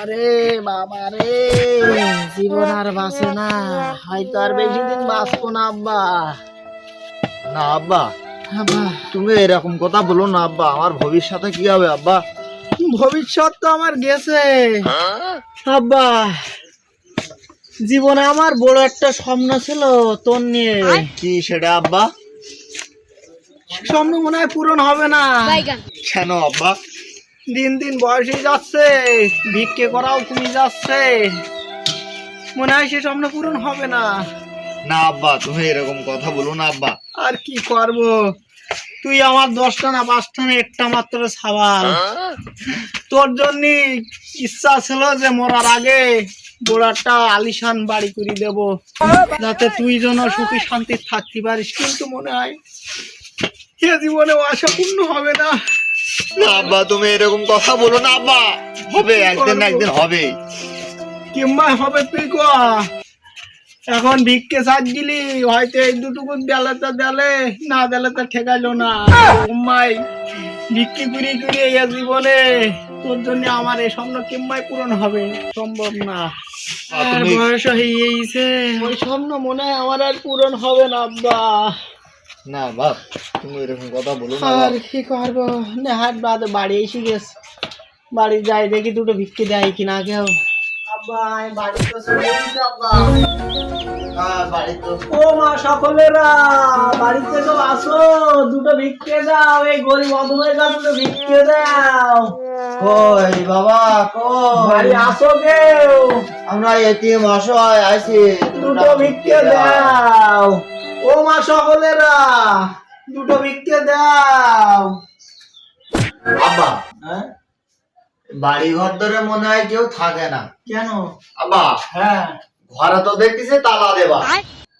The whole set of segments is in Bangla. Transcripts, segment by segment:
আরে বাবা রে জীবন আর বাঁচে না। হয়তো আর বেশি দিন বাঁচবো না আব্বা। না আব্বা। আব্বা। তুমি এরকম কথা বলো না আব্বা। আমার ভবিষ্যতে কি হবে আব্বা? ভবিষ্যৎ তো আমার গেছে। আব্বা জীবনে আমার বড় একটা স্বপ্ন ছিল তোর নিয়ে। কি সেটা আব্বা? স্বপ্ন মনে হয় পূরণ হবে না। কেন আব্বা? দিন দিন বয়সে যাচ্ছে ভিক্ষে করাও কমে যাচ্ছে। মনে হয় সে স্বপ্ন পূরণ হবে না। না আব্বা তুমি এরকম কথা বলো না আব্বা। আর কি করব? তুই আমার দশটা না পাঁচটা না একটা মাত্র সাবাল তোর জন্য ইচ্ছা ছিল যে মরার আগে বড় একটা আলিশান বাড়ি করে দেব যাতে তুই যেন সুখী শান্তি থাকতে পারিস। কিন্তু মনে হয় এ জীবনে আশা পূর্ণ হবে না। আব্বা তুমি এরকম কথা বলো না আব্বা। হবে একদিন না একদিন হবে। কিংবা হবে তুই ক? এখন ভিক্ষে সাজ দিলি হয়তো এই দুটুকু তো দেলে না দেলে তো ঠেকাইলো না। কিম্মাই ভিক্ষি করে করে এই জীবনে তোর জন্য আমার এই স্বপ্ন কিম্মাই পূরণ হবে। সম্ভব না। আর বয়স হয়ে গেছে ওই স্বপ্ন মনে হয় আমার আর পূরণ হবে না আব্বা। না বাপ তুমি এরকম কথা বলো না আর কি করব? না হাট বাদে বাড়ি এসে গেছে। বাড়ি যাই দেখি দুটো ভিক্ষে দেয় কিনা কেউ। আব্বা আমি বাড়ি তো চলে এসেছি আব্বা। হ্যাঁ, বাড়ি তো। ও মা সকলেরা বাড়িতে সব আসো দুটো ভিক্ষে দাও এই গরিব অধমের কাছে দুটো ভিক্ষে দাও। কই বাবা কই? আসো কেউ। আমরা এতিম অসহায় আছি দুটো ভিক্ষে দাও। ও মা সকলেরা দুটো ভিক্ষে দাও। আব্বা হ্যাঁ? বাড়ি ঘর ধরে মনে হয় কেউ থাকে না। কেন? আব্বা হ্যাঁ। ঘরে তো দেখতেছি তালা দেবা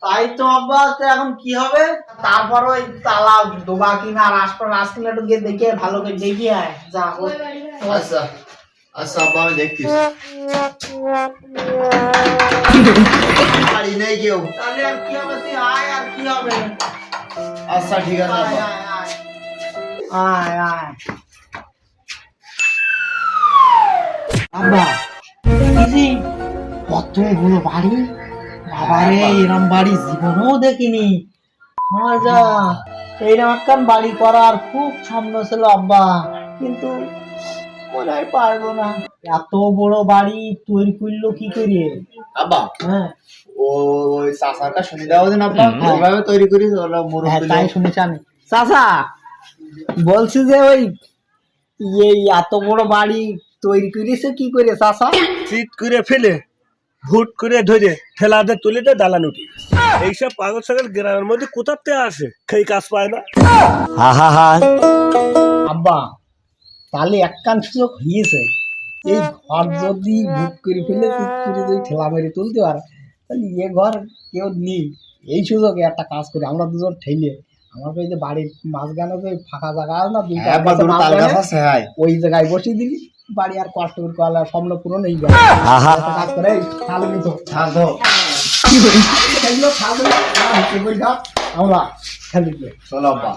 তাই তো আব্বা তো এখন কি হবে? তারপর ওই তালা ডোবা কিনা আর আসলে একটু গিয়ে দেখে ভালো করে দেখি আয় যা আচ্ছা। আচ্ছা আব্বা আমি দেখতেছি বাড়ি নেই কেউ তাহলে আর কি হবে? তুই আয় আর কি হবে? আচ্ছা ঠিক আছে আব্বা। আয় আয়। আব্বা কত বড় বাড়ি বাবারে এরম বাড়ি জীবনেও দেখিনি। আমার যা এইরকম বাড়ি করার খুব স্বপ্ন ছিল আব্বা। কিন্তু মনে হয় পারব না। এত বড় বাড়ি তৈরি করল কি করে? আব্বা হ্যাঁ। ও ওই চাষাটা শুনে দেওয়া দিন আব্বা। ওইভাবে তৈরি করি ওরা হ্যাঁ তাই। শুনেছি আমি। চাচা বলছি যে ওই এই এত বড় বাড়ি তৈরি করেছে কি করে চিত করে ফেলে ভুট করে ধরে ঠেলাতে তুলে দেয় দালান উঠি এইসব পাগল ছাগল গ্রামের মধ্যে কোথাতে আসে? সেই কাজ পায় না। আব্বা তাহলে একখান সুযোগ হয়েছে এই ঘর যদি বুক করে ফেলে করে যদি ঠেলা মেরে তুলতে পারে তাহলে এ ঘর কেউ নেই। এই সুযোগে একটা কাজ করি আমরা দুজন ঠেলে। আমাকে ওই যে বাড়ির মাঝখানে যে ফাঁকা জায়গা আছে না দুইটা হ্যাঁ হ্যাঁ। ওই জায়গায় বসিয়ে দিবি বাড়ি আর কষ্ট করে কলা স্বপ্ন পূরণ হয়ে যাবে কাজ করে এই কিন্তু ছাড় আমরা খেলি। চলো হ্যাঁ।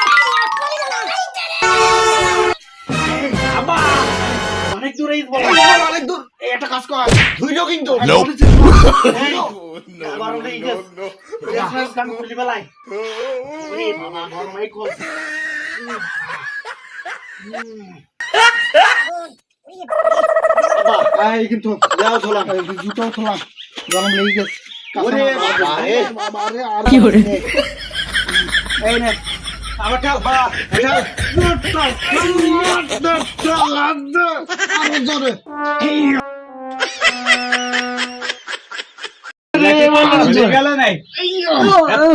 অনেক দূরে বলো। অনেক দূর। একটা কাজ কর। ধুইলো কিন্তু। কিন্তু। জুতো ধরলাম গরম লেগে গেছে। কি করে? এই নে।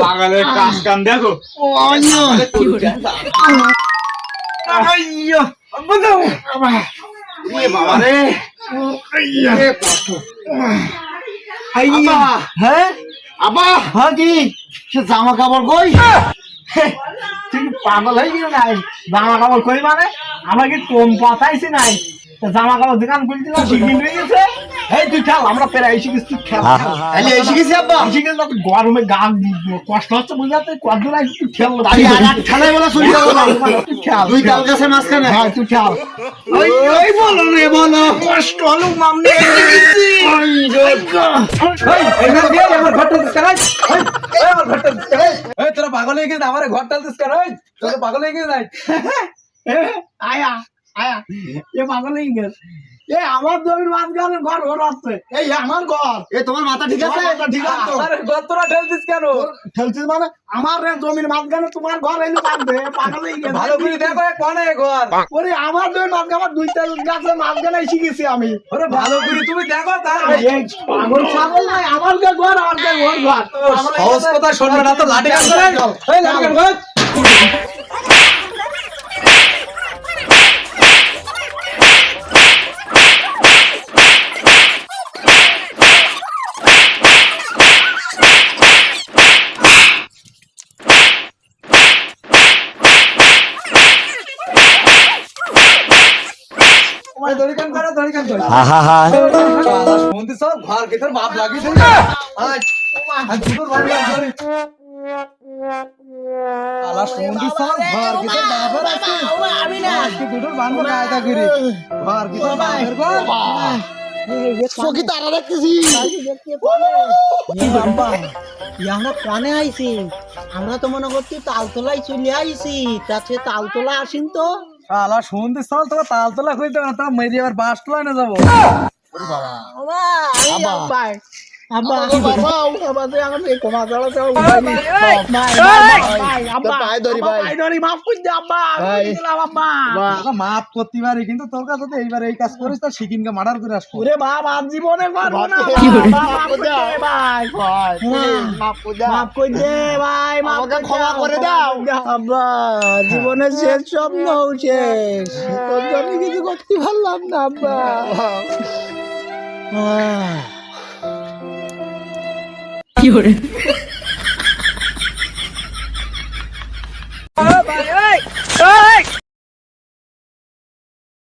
পাগলের কাজ দেখো। আইয়ো। হ্যাঁ? হ্যাঁ কি? সে জামা কাপড় কই তুই পাগল হয়ে গেল নাই জামা কাপড় কই মানে আমরা কি কম পাতাইছি নাই জামা কাপড় দোকান খুলছিলাম বিক্রি হয়ে গেছে এই তুই খেল আমরা পেরে এসে গেছি তুই খেল তাহলে এসে গেছি আব্বা এসে গেছে তুই গরমে গান কষ্ট হচ্ছে বুঝাতে কদ্দূর আইসি তুই খেল তাহলে আর ঠান্ডায় বলা শুরু করব তুই খেল দুই তাল গাছের মাঝখানে হ্যাঁ তুই খেল ওই ওই বলো রে বলো কষ্ট হলো মামনি এখান দিয়ে আমার ঘরটা দিস এই আমার ঘরটা এই তোরা পাগল হয়ে গেছে, আমার ঘর দিস কেন? তোরা পাগল হয়ে গেছে নাই আয়া আয়া, এ পাগল হয়ে গেছে। এ আমার জমির মাঝখানে ঘর ঘর আছে। এই আমার ঘর। এ তোমার মাথা ঠিক আছে? ঠিক আছে। তো? আরে ঘর তোরা ঠেলছিস কেন? খেলছিস মানে আমার জমির মাঝখানে তোমার ঘর পাগল হয়ে গেছে। ভালো করে দেখো এ কোনে এ ঘর। ওরে আমার জমির মাঝখানে আমার দুইটা গাছের মাঝখানে এসে গেছি আমি। ওরে ভালো করে তুমি দেখো তার। এই পাগল ছাগল নাই আমার যে ঘর আমার ঘর সহজ কথা শুনবে না তো লাঠি এই করে ওই দড়ি কান করে দড়ি কান করে শালা শুনতি সব ঘর কে তোর বাপ লাগিয়ে দিল আজ আজ দুটোর বাড়ি আজ ধরে শালা শুনতি সব ঘর কে তোর বাপের আছে আমি না আজকে দুটোর বানবো কায়দা করে ঘর কে তোর বাপের ঘর চোখে তারা দেখতেছি আমরা কানে আইছি। আমরা তো মনে করছি তালতলায় চলে আইছি। তাতে তালতলা আসিন তো? শালা শুনতে চল তোমার তালতলা কইতে না তা মেরি আবার বাস তোলা না যাব বাবা। আব্বা। মাফ করতে পারি কিন্তু তোর কাছে তো এইবার এই কাজ করিস তো সিকিনকে মার্ডার করে আসব ওরে বাপ আজ জীবনে পারব না কি করে? মাফ করে দে ভাই মাফ করে দে ভাই মাফ আমাকে ক্ষমা করে দাও। আব্বা জীবনের শেষ স্বপ্ন শেষ তোর জন্য কিছু করতে পারলাম না আব্বা 夜